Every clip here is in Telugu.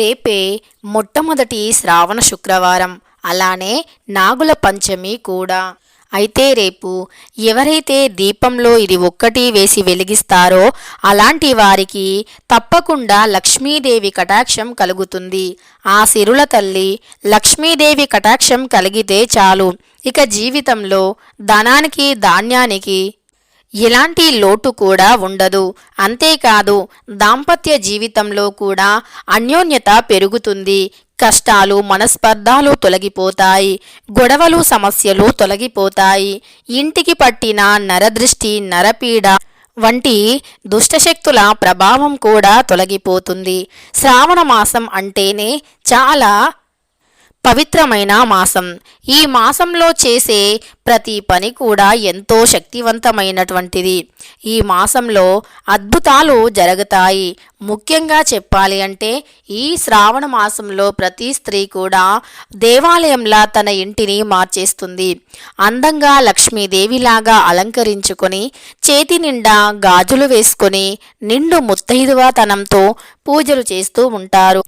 రేపే మొట్టమొదటి శ్రావణ శుక్రవారం అలానే నాగుల పంచమి కూడా. అయితే రేపు ఎవరైతే దీపంలో ఇది ఒక్కటి వేసి వెలిగిస్తారో అలాంటి వారికి తప్పకుండా లక్ష్మీదేవి కటాక్షం కలుగుతుంది. ఆ సిరుల తల్లి లక్ష్మీదేవి కటాక్షం కలిగితే చాలు. ఇక జీవితంలో ధనానికి ధాన్యానికి ఎలాంటి లోటు కూడా ఉండదు. అంతేకాదు దాంపత్య జీవితంలో కూడా అన్యోన్యత పెరుగుతుంది. కష్టాలు మనస్పర్ధాలు తొలగిపోతాయి. గొడవలు సమస్యలు తొలగిపోతాయి. ఇంటికి పట్టిన నరదృష్టి నరపీడ వంటి దుష్టశక్తుల ప్రభావం కూడా తొలగిపోతుంది. శ్రావణ మాసం అంటేనే చాలా పవిత్రమైన మాసం. ఈ మాసంలో చేసే ప్రతి పని కూడా ఎంతో శక్తివంతమైనటువంటిది. ఈ మాసంలో అద్భుతాలు జరుగుతాయి. ముఖ్యంగా చెప్పాలి అంటే ఈ శ్రావణ మాసంలో ప్రతి స్త్రీ కూడా దేవాలయంలా తన ఇంటిని మార్చేస్తుంది. అందంగా లక్ష్మీదేవిలాగా అలంకరించుకొని చేతి నిండా గాజులు వేసుకొని నిండు ముత్తైదువాతనంతో పూజలు చేస్తూ ఉంటారు.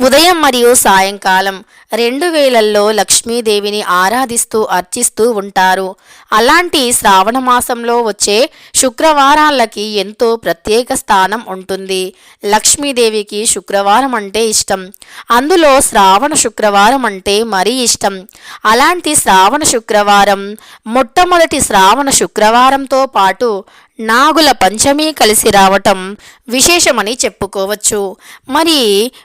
ఉదయం మరియు సాయంకాలం రెండు వేళల్లో లక్ష్మీదేవిని ఆరాధిస్తూ అర్చిస్తూ ఉంటారు. అలాంటి శ్రావణ మాసంలో వచ్చే శుక్రవారాలకి ఎంతో ప్రత్యేక స్థానం ఉంటుంది. లక్ష్మీదేవికి శుక్రవారం అంటే ఇష్టం. అందులో శ్రావణ శుక్రవారం అంటే మరీ ఇష్టం. అలాంటి శ్రావణ శుక్రవారం మొట్టమొదటి శ్రావణ శుక్రవారంతో పాటు నాగుల పంచమి కలిసి రావటం విశేషమని చెప్పుకోవచ్చు. మరి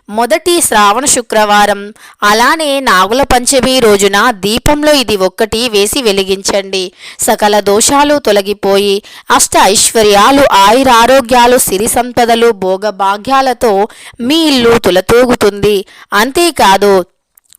మొదటి శ్రావణ శుక్రవారం అలానే నాగుల పంచమి రోజున దీపంలో ఇది ఒక్కటి వేసి వెలిగించండి. సకల దోషాలు తొలగిపోయి అష్ట ఐశ్వర్యాలు ఆయురారోగ్యాలు సిరి సంపదలు భోగభాగ్యాలతో మీ ఇల్లు తులతూగుతుంది. అంతేకాదు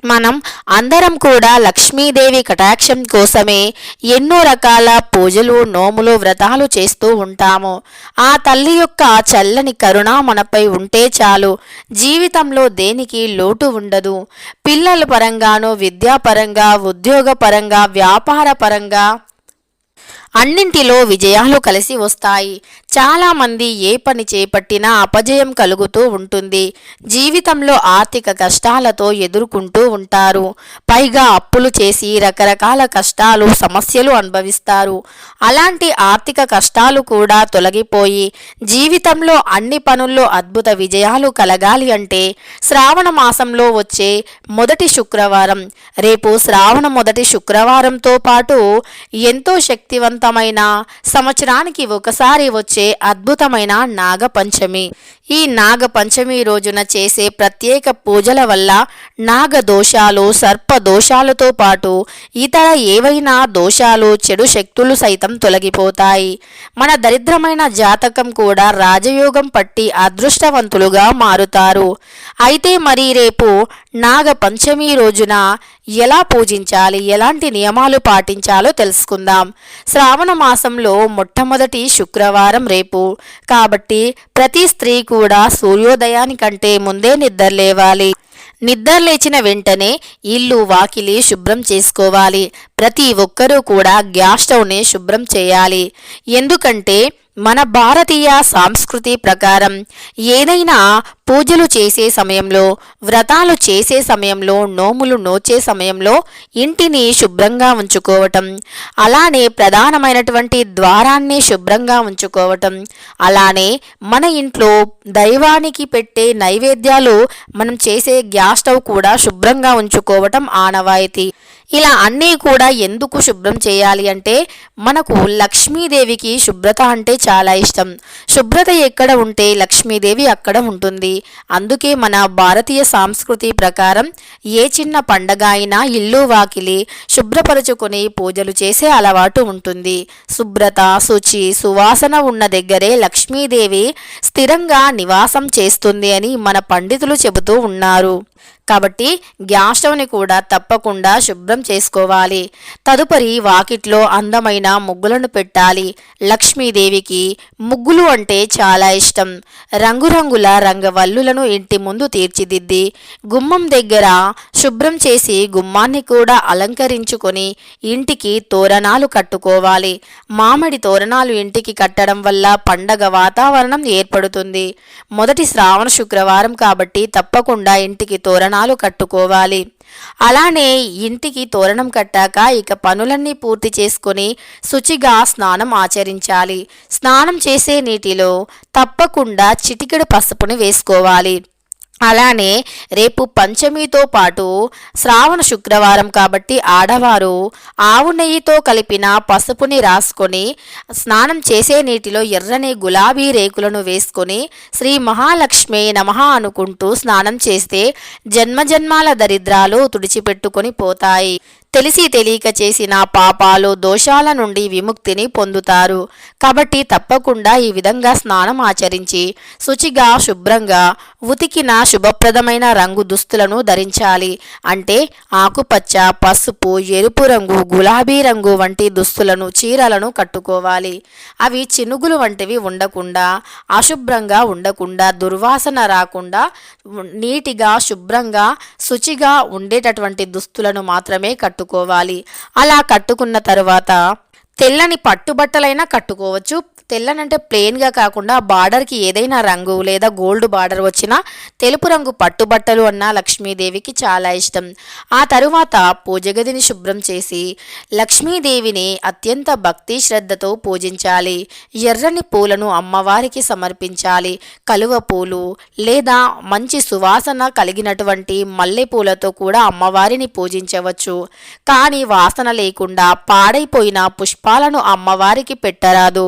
మనం అందరం కూడా లక్ష్మీదేవి కటాక్షం కోసమే ఎన్నో రకాల పూజలు నోములు వ్రతాలు చేస్తూ ఉంటాము. ఆ తల్లి యొక్క చల్లని కరుణ మనపై ఉంటే చాలు. జీవితంలో దేనికి లోటు ఉండదు. పిల్లల పరంగాను విద్యాపరంగా ఉద్యోగపరంగా వ్యాపార పరంగా అన్నింటిలో విజయాలు కలిసి వస్తాయి. చాలామంది ఏ పని చేపట్టినా అపజయం కలుగుతూ ఉంటుంది. జీవితంలో ఆర్థిక కష్టాలతో ఎదుర్కొంటూ ఉంటారు. పైగా అప్పులు చేసి రకరకాల కష్టాలు సమస్యలు అనుభవిస్తారు. అలాంటి ఆర్థిక కష్టాలు కూడా తొలగిపోయి జీవితంలో అన్ని పనుల్లో అద్భుత విజయాలు కలగాలి అంటే శ్రావణ మాసంలో వచ్చే మొదటి శుక్రవారం. రేపు శ్రావణ మొదటి శుక్రవారంతో పాటు ఎంతో శక్తివంత శక్తివంతమైన సంవత్సరానికి ఒకసారి వచ్చే అద్భుతమైన నాగపంచమి. ఈ నాగపంచమి రోజున చేసే ప్రత్యేక పూజల వల్ల నాగ దోషాలు సర్ప దోషాలతో పాటు ఇతర ఏవైనా దోషాలు చెడు శక్తులు సైతం తొలగిపోతాయి. మన దరిద్రమైన జాతకం కూడా రాజయోగం పట్టి అదృష్టవంతులుగా మారుతారు. అయితే మరి రేపు నాగ పంచమి రోజున ఎలా పూజించాలి? ఎలాంటి నియమాలు పాటించాలో తెలుసుకుందాం. శ్రావణ మాసంలో మొట్టమొదటి శుక్రవారం రేపు. కాబట్టి ప్రతి స్త్రీ కూడా సూర్యోదయానికంటే ముందే నిద్ర లేవాలి. నిద్ర లేచిన వెంటనే ఇల్లు వాకిలి శుభ్రం చేసుకోవాలి. ప్రతి ఒక్కరూ కూడా గ్యాస్ స్టవ్ని శుభ్రం చేయాలి. ఎందుకంటే మన భారతీయ సంస్కృతి ప్రకారం ఏదైనా పూజలు చేసే సమయంలో వ్రతాలు చేసే సమయంలో నోములు నోచే సమయంలో ఇంటిని శుభ్రంగా ఉంచుకోవటం అలానే ప్రధానమైనటువంటి ద్వారాన్ని శుభ్రంగా ఉంచుకోవటం అలానే మన ఇంట్లో దైవానికి పెట్టే నైవేద్యాలు మనం చేసే గ్యాస్ స్టవ్ కూడా శుభ్రంగా ఉంచుకోవటం ఆనవాయితీ. ఇలా అన్నీ కూడా ఎందుకు శుభ్రం చేయాలి అంటే మనకు లక్ష్మీదేవికి శుభ్రత అంటే చాలా ఇష్టం. శుభ్రత ఎక్కడ ఉంటే లక్ష్మీదేవి అక్కడ ఉంటుంది. అందుకే మన భారతీయ సంస్కృతి ప్రకారం ఏ చిన్న పండగ అయినా ఇల్లు వాకిలి శుభ్రపరుచుకొని పూజలు చేసే అలవాటు ఉంటుంది. శుభ్రత శుచి సువాసన ఉన్న దగ్గరే లక్ష్మీదేవి స్థిరంగా నివాసం చేస్తుంది అని మన పండితులు చెబుతూ ఉన్నారు. కాబట్టి గ్యాస్ స్టవ్ని కూడా తప్పకుండా శుభ్రం చేసుకోవాలి. తదుపరి వాకిట్లో అందమైన ముగ్గులను పెట్టాలి. లక్ష్మీదేవికి ముగ్గులు అంటే చాలా ఇష్టం. రంగురంగుల రంగవల్లులను ఇంటి ముందు తీర్చిదిద్ది గుమ్మం దగ్గర శుభ్రం చేసి గుమ్మాన్ని కూడా అలంకరించుకొని ఇంటికి తోరణాలు కట్టుకోవాలి. మామిడి తోరణాలు ఇంటికి కట్టడం వల్ల పండగ వాతావరణం ఏర్పడుతుంది. మొదటి శ్రావణ శుక్రవారం కాబట్టి తప్పకుండా ఇంటికి తోరణాలు కట్టుకోవాలి. అలానే ఇంటికి తోరణం కట్టాక ఇక పనులన్నీ పూర్తి చేసుకొని శుచిగా స్నానం ఆచరించాలి. స్నానం చేసే నీటిలో తప్పకుండా చిటికెడు పసుపుని వేసుకోవాలి. అలానే రేపు పంచమితో పాటు శ్రావణ శుక్రవారం కాబట్టి ఆడవారు ఆవు నెయ్యితో కలిపిన పసుపుని రాసుకొని స్నానం చేసే నీటిలో ఎర్రని గులాబీ రేకులను వేసుకొని శ్రీ మహాలక్ష్మి నమః అనుకుంటూ స్నానం చేస్తే జన్మజన్మాల దరిద్రాలు తుడిచిపెట్టుకొని పోతాయి. తెలిసి తెలియక చేసిన పాపాలు దోషాల నుండి విముక్తిని పొందుతారు. కాబట్టి తప్పకుండా ఈ విధంగా స్నానం ఆచరించి శుచిగా శుభ్రంగా ఉతికిన శుభప్రదమైన రంగు దుస్తులను ధరించాలి. అంటే ఆకుపచ్చ పసుపు ఎరుపు రంగు గులాబీ రంగు వంటి దుస్తులను చీరలను కట్టుకోవాలి. అవి చినుగులు వంటివి ఉండకుండా అశుభ్రంగా ఉండకుండా దుర్వాసన రాకుండా నీటిగా శుభ్రంగా శుచిగా ఉండేటటువంటి దుస్తులను మాత్రమే కట్టుకోవాలి. అలా కట్టుకున్న తర్వాత తెల్లని పట్టుబట్టలైనా కట్టుకోవచ్చు తెల్లనంటే ప్లెయిన్గా కాకుండా బార్డర్కి ఏదైనా రంగు లేదా గోల్డ్ బార్డర్ వచ్చినా తెలుపు రంగు పట్టుబట్టలు అన్న లక్ష్మీదేవికి చాలా ఇష్టం. ఆ తరువాత పూజ గదిని శుభ్రం చేసి లక్ష్మీదేవిని అత్యంత భక్తి శ్రద్ధతో పూజించాలి. ఎర్రని పూలను అమ్మవారికి సమర్పించాలి. కలువ పూలు లేదా మంచి సువాసన కలిగినటువంటి మల్లె పూలతో కూడా అమ్మవారిని పూజించవచ్చు. కానీ వాసన లేకుండా పాడైపోయిన పుష్పాలను అమ్మవారికి పెట్టరాదు.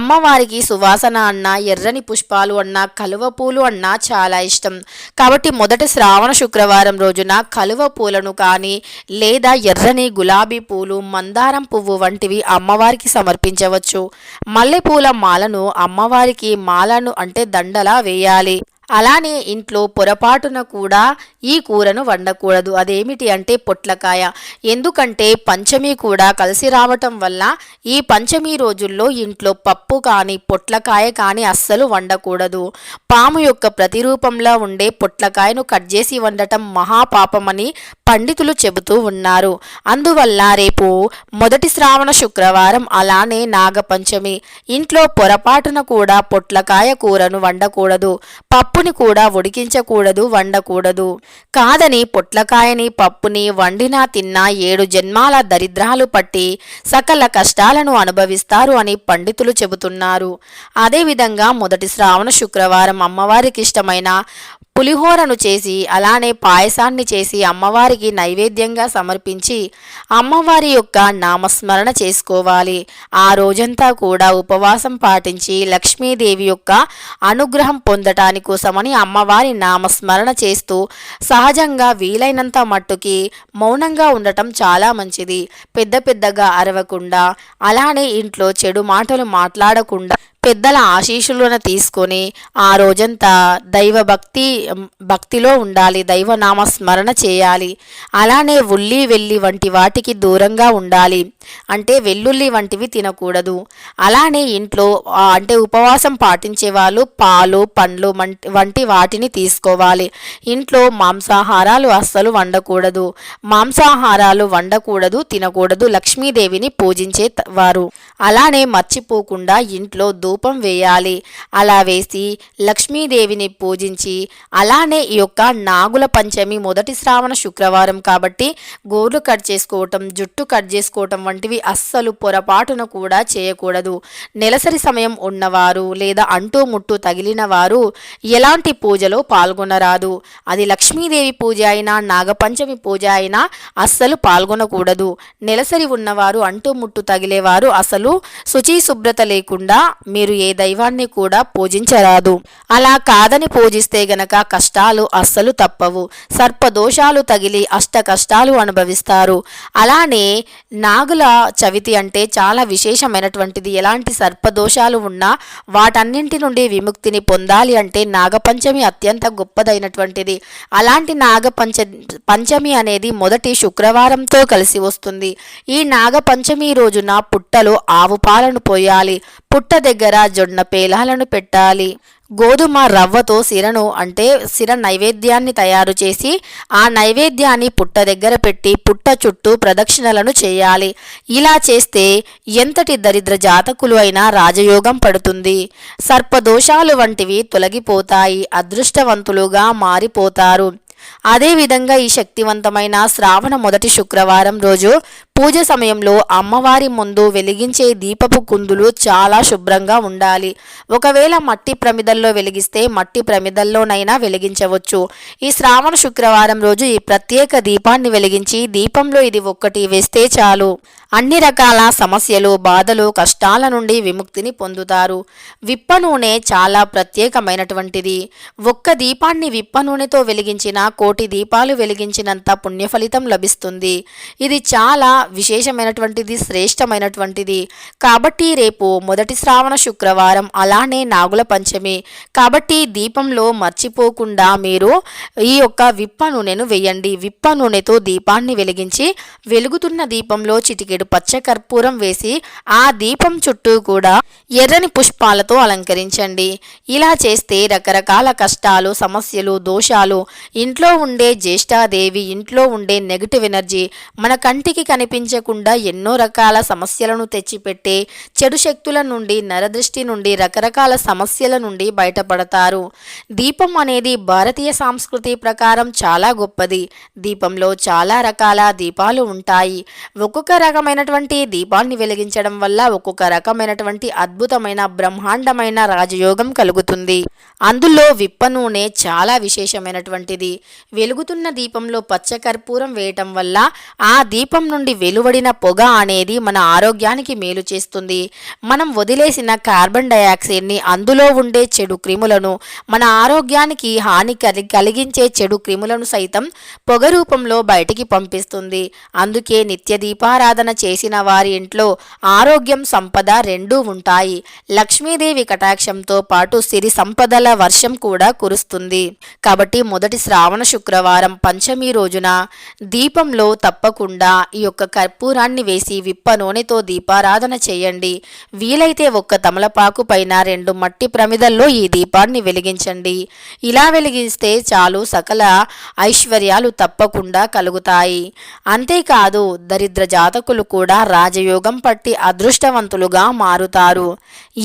అమ్మవారికి సువాసన అన్న ఎర్రని పుష్పాలు అన్న కలువ పూలు అన్నా చాలా ఇష్టం. కాబట్టి మొదటి శ్రావణ శుక్రవారం రోజున కలువ పూలను కానీ లేదా ఎర్రని గులాబీ పూలు మందారం పువ్వు వంటివి అమ్మవారికి సమర్పించవచ్చు. మల్లెపూల మాలను అమ్మవారికి మాలను అంటే దండలా వేయాలి. అలానే ఇంట్లో పొరపాటున కూడా ఈ కూరను వండకూడదు. అదేమిటి అంటే పొట్లకాయ. ఎందుకంటే పంచమి కూడా కలిసి రావటం వల్ల ఈ పంచమి రోజుల్లో ఇంట్లో పప్పు కానీ పొట్లకాయ కానీ అస్సలు వండకూడదు. పాము యొక్క ప్రతిరూపంలో ఉండే పొట్లకాయను కట్ చేసి వండటం మహాపాపమని పండితులు చెబుతూ ఉన్నారు. అందువల్ల రేపు మొదటి శ్రావణ శుక్రవారం అలానే నాగపంచమి. ఇంట్లో పొరపాటున కూడా పొట్లకాయ కూరను వండకూడదు. పప్పుని కూడా ఉడికించకూడదు వండకూడదు. కాదని పొట్లకాయని పప్పుని వండినా తిన్నా ఏడు జన్మాల దరిద్రాలు పట్టి సకల కష్టాలను అనుభవిస్తారు అని పండితులు చెబుతున్నారు. అదేవిధంగా మొదటి శ్రావణ శుక్రవారం అమ్మవారికి ఇష్టమైన పులిహోరను చేసి అలానే పాయసాన్ని చేసి అమ్మవారికి నైవేద్యంగా సమర్పించి అమ్మవారి యొక్క నామస్మరణ చేసుకోవాలి. ఆ రోజంతా కూడా ఉపవాసం పాటించి లక్ష్మీదేవి యొక్క అనుగ్రహం పొందటాని కోసమని అమ్మవారి నామస్మరణ చేస్తూ సహజంగా వీలైనంత మట్టుకి మౌనంగా ఉండటం చాలా మంచిది. పెద్ద పెద్దగా అరవకుండా అలానే ఇంట్లో చెడు మాటలు మాట్లాడకుండా పెద్దల ఆశీస్సులను తీసుకొని ఆ రోజంతా దైవ భక్తి భక్తిలో ఉండాలి దైవనామ స్మరణ చేయాలి. అలానే ఉల్లి వెల్లి వంటి వాటికి దూరంగా ఉండాలి. అంటే వెల్లుల్లి వంటివి తినకూడదు. అలానే ఇంట్లో అంటే ఉపవాసం పాటించే వాళ్ళు పాలు పండ్లు వంటి వాటిని తీసుకోవాలి. ఇంట్లో మాంసాహారాలు అస్సలు వండకూడదు. మాంసాహారాలు వండకూడదు తినకూడదు. లక్ష్మీదేవిని పూజించే వారు. అలానే మర్చిపోకుండా ఇంట్లో ధూపం వేయాలి. అలా వేసి లక్ష్మీదేవిని పూజించి అలానే ఈ యొక్క నాగుల పంచమి మొదటి శ్రావణ శుక్రవారం కాబట్టి గోర్లు కట్ చేసుకోవటం జుట్టు కట్ చేసుకోవటం వంటివి అస్సలు పొరపాటున కూడా చేయకూడదు. నెలసరి సమయం ఉన్నవారు లేదా అంటూ ముట్టు తగిలిన వారు ఎలాంటి పూజలో పాల్గొనరాదు. అది లక్ష్మీదేవి పూజ అయినా నాగపంచమి పూజ అయినా అస్సలు పాల్గొనకూడదు. నెలసరి ఉన్నవారు అంటూ ముట్టు తగిలేవారు అసలు శుచి శుభ్రత లేకుండా మీరు ఏ దైవాన్ని కూడా పూజించరాదు. అలా కాదని పూజిస్తే గనక కష్టాలు అస్సలు తప్పవు. సర్పదోషాలు తగిలి అష్ట కష్టాలు అనుభవిస్తారు. అలానే నాగుల చవితి అంటే చాలా విశేషమైనటువంటిది. ఎలాంటి సర్పదోషాలు ఉన్నా వాటన్నింటి నుండి విముక్తిని పొందాలి అంటే నాగపంచమి అత్యంత గొప్పదైనటువంటిది. అలాంటి నాగపంచ పంచమి అనేది మొదటి శుక్రవారంతో కలిసి వస్తుంది. ఈ నాగపంచమి రోజున పుట్టలో ఆవు పాలను పోయాలి. పుట్ట దగ్గర జొన్న పేలాలను పెట్టాలి. గోధుమ రవ్వతో సిరను అంటే సిర నైవేద్యాన్ని తయారు చేసి ఆ నైవేద్యాన్ని పుట్ట దగ్గర పెట్టి పుట్ట చుట్టూ ప్రదక్షిణలను చేయాలి. ఇలా చేస్తే ఎంతటి దరిద్ర జాతకులు అయినా రాజయోగం పడుతుంది. సర్పదోషాలు వంటివి తొలగిపోతాయి అదృష్టవంతులుగా మారిపోతారు. అదేవిధంగా ఈ శక్తివంతమైన శ్రావణ మొదటి శుక్రవారం రోజు పూజ సమయంలో అమ్మవారి ముందు వెలిగించే దీపపు కుందులు చాలా శుభ్రంగా ఉండాలి. ఒకవేళ మట్టి ప్రమిదల్లో వెలిగిస్తే మట్టి ప్రమిదల్లోనైనా వెలిగించవచ్చు. ఈ శ్రావణ శుక్రవారం రోజు ఈ ప్రత్యేక దీపాన్ని వెలిగించి దీపంలో ఇది ఒక్కటి వేస్తే చాలు. అన్ని రకాల సమస్యలు బాధలు కష్టాల నుండి విముక్తిని పొందుతారు. విప్ప నూనె చాలా ప్రత్యేకమైనటువంటిది. ఒక్క దీపాన్ని విప్ప నూనెతో వెలిగించిన కోటి దీపాలు వెలిగించినంత పుణ్యఫలితం లభిస్తుంది. ఇది చాలా విశేషమైనటువంటిది శ్రేష్టమైనటువంటిది. కాబట్టి రేపు మొదటి శ్రావణ శుక్రవారం అలానే నాగుల పంచమి. కాబట్టి దీపంలో మర్చిపోకుండా మీరు ఈ యొక్క విప్ప నూనెను వేయండి. విప్ప నూనెతో దీపాన్ని వెలిగించి వెలుగుతున్న దీపంలో చిటికెడు పచ్చ కర్పూరం వేసి ఆ దీపం చుట్టూ కూడా ఎర్రని పుష్పాలతో అలంకరించండి. ఇలా చేస్తే రకరకాల కష్టాలు సమస్యలు దోషాలు ఇంట్లో ఉండే జ్యేష్ఠాదేవి ఇంట్లో ఉండే నెగిటివ్ ఎనర్జీ మన కంటికి కనిపి కనిపించకుండా ఎన్నో రకాల సమస్యలను తెచ్చిపెట్టే చెడు శక్తుల నుండి నరదృష్టి నుండి రకరకాల సమస్యల నుండి బయటపడతారు. దీపం అనేది భారతీయ సంస్కృతి ప్రకారం చాలా గొప్పది. దీపంలో చాలా రకాల దీపాలు ఉంటాయి. ఒక్కొక్క రకమైనటువంటి దీపాన్ని వెలిగించడం వల్ల ఒక్కొక్క రకమైనటువంటి అద్భుతమైన బ్రహ్మాండమైన రాజయోగం కలుగుతుంది. అందులో విప్ప నూనె చాలా విశేషమైనటువంటిది. వెలుగుతున్న దీపంలో పచ్చ కర్పూరం వేయటం వల్ల ఆ దీపం నుండి వెలువడిన పొగ అనేది మన ఆరోగ్యానికి మేలు చేస్తుంది. మనం వదిలేసిన కార్బన్ డయాక్సైడ్ని అందులో ఉండే చెడు క్రిములను మన ఆరోగ్యానికి హాని కలి కలిగించే చెడు క్రిములను సైతం పొగ రూపంలో బయటికి పంపిస్తుంది. అందుకే నిత్య దీపారాధన చేసిన వారి ఇంట్లో ఆరోగ్యం సంపద రెండూ ఉంటాయి. లక్ష్మీదేవి కటాక్షంతో పాటు సిరి సంపదల వర్షం కూడా కురుస్తుంది. కాబట్టి మొదటి శ్రావణ శుక్రవారం పంచమి రోజున దీపంలో తప్పకుండా ఈ యొక్క కర్పూరాన్ని వేసి విప్ప నూనెతో దీపారాధన చేయండి. వీలైతే ఒక్క తమలపాకు పైన రెండు మట్టి ప్రమిదల్లో ఈ దీపాన్ని వెలిగించండి. ఇలా వెలిగిస్తే చాలు సకల ఐశ్వర్యాలు తప్పకుండా కలుగుతాయి. అంతేకాదు దరిద్ర జాతకులు కూడా రాజయోగం పట్టి అదృష్టవంతులుగా మారుతారు.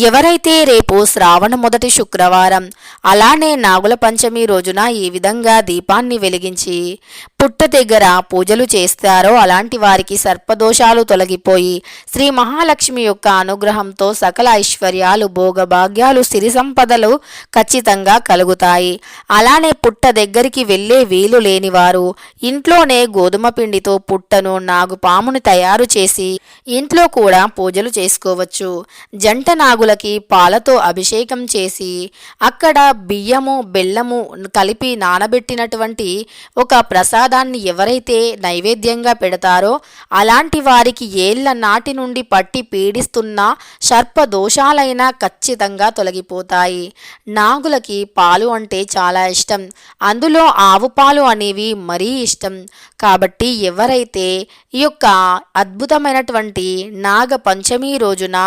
ఎవరైతే రేపు శ్రావణ మొదటి శుక్రవారం అలానే నాగుల పంచమి రోజున ఈ విధంగా దీపాన్ని వెలిగించి పుట్ట దగ్గర పూజలు చేస్తారో అలాంటి వారికి సర్పదోషాలు తొలగిపోయి శ్రీ మహాలక్ష్మి యొక్క అనుగ్రహంతో సకల ఐశ్వర్యాలు భోగభాగ్యాలు సిరి సంపదలు ఖచ్చితంగా కలుగుతాయి. అలానే పుట్ట దగ్గరికి వెళ్ళే వీలు లేనివారు ఇంట్లోనే గోధుమ పిండితో పుట్టను నాగుపామును తయారు చేసి ఇంట్లో కూడా పూజలు చేసుకోవచ్చు. జంట నాగులకి పాలతో అభిషేకం చేసి అక్కడ బియ్యము బెల్లము కలిపి నానబెట్టినటువంటి ఒక ప్రసాదాన్ని ఎవరైతే నైవేద్యంగా పెడతారో అలాంటి వారికి ఏళ్ళ నాటి నుండి పట్టి పీడిస్తున్న సర్ప దోషాలైనా ఖచ్చితంగా తొలగిపోతాయి. నాగులకి పాలు అంటే చాలా ఇష్టం. అందులో ఆవు పాలు అనేవి మరీ ఇష్టం. కాబట్టి ఎవరైతే ఈ యొక్క అద్భుతమైనటువంటి నాగ పంచమి రోజున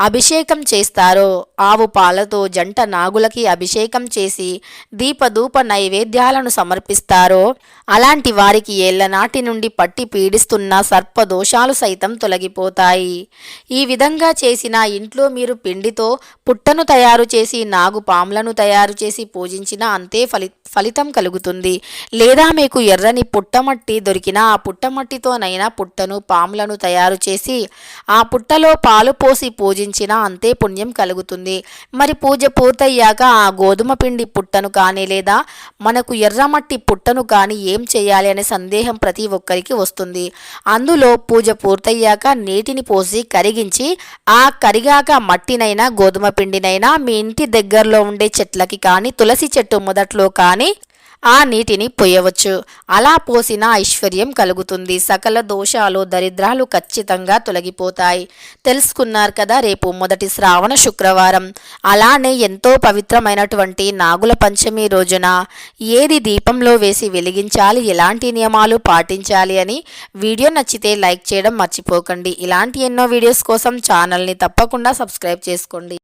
అభిషేకం చేస్తారో ఆవు పాలతో జంట నాగులకి అభిషేకం చేసి దీపధూప నైవేద్యాలను సమర్పిస్తారో అలాంటి వారికి ఏళ్ళనాటి నుండి పట్టి పీడిస్తున్న సర్పదోషాలు సైతం తొలగిపోతాయి. ఈ విధంగా చేసిన ఇంట్లో మీరు పిండితో పుట్టను తయారు చేసి నాగు పాములను తయారు చేసి పూజించిన అంతే ఫలి ఫలితం కలుగుతుంది. లేదా మీకు ఎర్రని పుట్టమట్టి దొరికిన ఆ పుట్టమట్టితోనైనా పుట్టను పాములను తయారు చేసి ఆ పుట్టలో పాలు పోసి పూజించినా అంతే పుణ్యం కలుగుతుంది. మరి పూజ పూర్తయ్యాక ఆ గోధుమ పిండి పుట్టను కానీ లేదా మనకు ఎర్రమట్టి పుట్టను కానీ ఏం చేయాలి అనే సందేహం ప్రతి ఒక్కరికి వస్తుంది. అందు అందులో పూజ పూర్తయ్యాక నీటిని పోసి కరిగించి ఆ కరిగాక మట్టినైనా గోధుమ పిండినైనా మీ ఇంటి దగ్గరలో ఉండే చెట్లకి కానీ తులసి చెట్టు మొదట్లో కానీ ఆ నీటిని పొయ్యవచ్చు. అలా పోసిన ఐశ్వర్యం కలుగుతుంది. సకల దోషాలు దరిద్రాలు ఖచ్చితంగా తొలగిపోతాయి. తెలుసుకున్నారు కదా రేపు మొదటి శ్రావణ శుక్రవారం. అలానే ఎంతో పవిత్రమైనటువంటి నాగుల పంచమి రోజున ఏది దీపంలో వేసి వెలిగించాలి ఎలాంటి నియమాలు పాటించాలి అని వీడియో నచ్చితే లైక్ చేయడం మర్చిపోకండి. ఇలాంటి ఎన్నో వీడియోస్ కోసం ఛానల్ని తప్పకుండా సబ్స్క్రైబ్ చేసుకోండి.